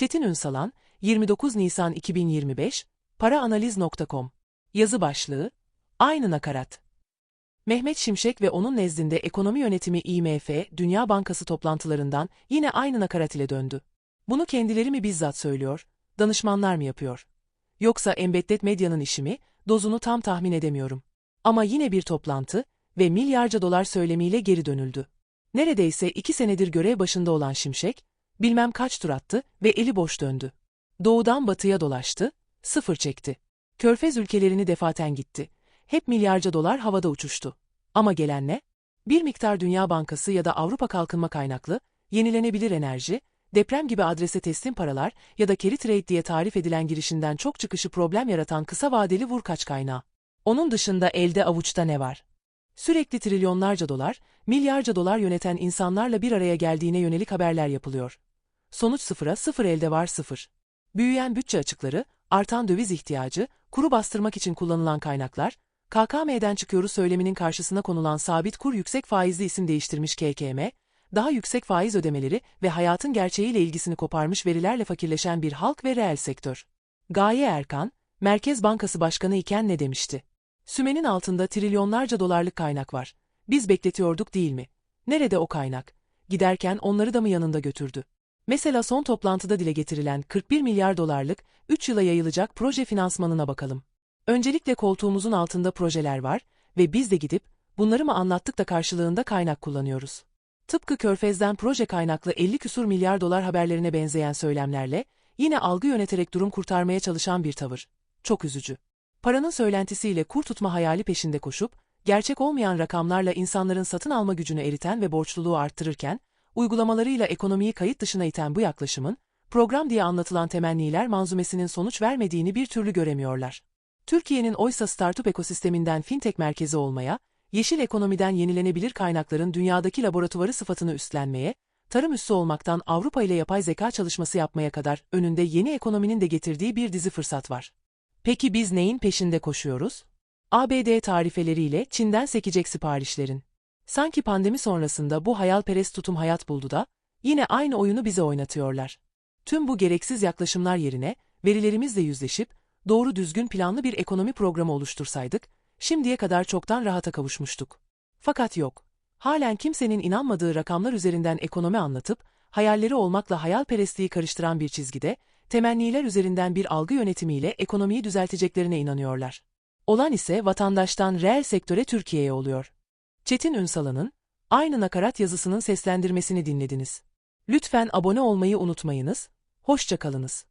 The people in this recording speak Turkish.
Çetin Ünsalan, 29 Nisan 2025, paraanaliz.com. Yazı başlığı, aynı nakarat. Mehmet Şimşek ve onun nezdinde ekonomi yönetimi IMF, Dünya Bankası toplantılarından yine aynı nakarat ile döndü. Bunu kendileri mi bizzat söylüyor, danışmanlar mı yapıyor? Yoksa Embeddet Medya'nın işi mi, dozunu tam tahmin edemiyorum. Ama yine bir toplantı ve milyarca dolar söylemiyle geri dönüldü. Neredeyse iki senedir görev başında olan Şimşek, bilmem kaç tur attı ve eli boş döndü. Doğudan batıya dolaştı, sıfır çekti. Körfez ülkelerini defaten gitti. Hep milyarca dolar havada uçuştu. Ama gelen ne? Bir miktar Dünya Bankası ya da Avrupa Kalkınma Kaynaklı, yenilenebilir enerji, deprem gibi adrese teslim paralar ya da carry trade diye tarif edilen girişinden çok çıkışı problem yaratan kısa vadeli vurkaç kaynağı. Onun dışında elde avuçta ne var? Sürekli trilyonlarca dolar, milyarca dolar yöneten insanlarla bir araya geldiğine yönelik haberler yapılıyor. Sonuç sıfıra sıfır elde var sıfır. Büyüyen bütçe açıkları, artan döviz ihtiyacı, kuru bastırmak için kullanılan kaynaklar, KKM'den çıkıyoruz söyleminin karşısına konulan sabit kur yüksek faizli isim değiştirmiş KKM, daha yüksek faiz ödemeleri ve hayatın gerçeğiyle ilgisini koparmış verilerle fakirleşen bir halk ve reel sektör. Gaye Erkan, Merkez Bankası Başkanı iken ne demişti? Sümenin altında trilyonlarca dolarlık kaynak var. Biz bekletiyorduk değil mi? Nerede o kaynak? Giderken onları da mı yanında götürdü? Mesela son toplantıda dile getirilen 41 milyar dolarlık 3 yıla yayılacak proje finansmanına bakalım. Öncelikle koltuğumuzun altında projeler var ve biz de gidip bunları mı anlattık da karşılığında kaynak kullanıyoruz. Tıpkı Körfez'den proje kaynaklı 50 küsur milyar dolar haberlerine benzeyen söylemlerle yine algı yöneterek durum kurtarmaya çalışan bir tavır. Çok üzücü. Paranın söylentisiyle kur tutma hayali peşinde koşup, gerçek olmayan rakamlarla insanların satın alma gücünü eriten ve borçluluğu arttırırken, uygulamalarıyla ekonomiyi kayıt dışına iten bu yaklaşımın, program diye anlatılan temenniler manzumesinin sonuç vermediğini bir türlü göremiyorlar. Türkiye'nin oysa startup ekosisteminden fintech merkezi olmaya, yeşil ekonomiden yenilenebilir kaynakların dünyadaki laboratuvarı sıfatını üstlenmeye, tarım üssü olmaktan Avrupa ile yapay zeka çalışması yapmaya kadar önünde yeni ekonominin de getirdiği bir dizi fırsat var. Peki biz neyin peşinde koşuyoruz? ABD tarifeleriyle Çin'den sekecek siparişlerin. Sanki pandemi sonrasında bu hayalperest tutum hayat buldu da, yine aynı oyunu bize oynatıyorlar. Tüm bu gereksiz yaklaşımlar yerine, verilerimizle yüzleşip, doğru düzgün planlı bir ekonomi programı oluştursaydık, şimdiye kadar çoktan rahata kavuşmuştuk. Fakat yok. Halen kimsenin inanmadığı rakamlar üzerinden ekonomi anlatıp, hayalleri olmakla hayalperestliği karıştıran bir çizgide, temenniler üzerinden bir algı yönetimiyle ekonomiyi düzelteceklerine inanıyorlar. Olan ise vatandaştan reel sektöre Türkiye'ye oluyor. Çetin Ünsal'ın aynı nakarat yazısının seslendirmesini dinlediniz. Lütfen abone olmayı unutmayınız, hoşça kalınız.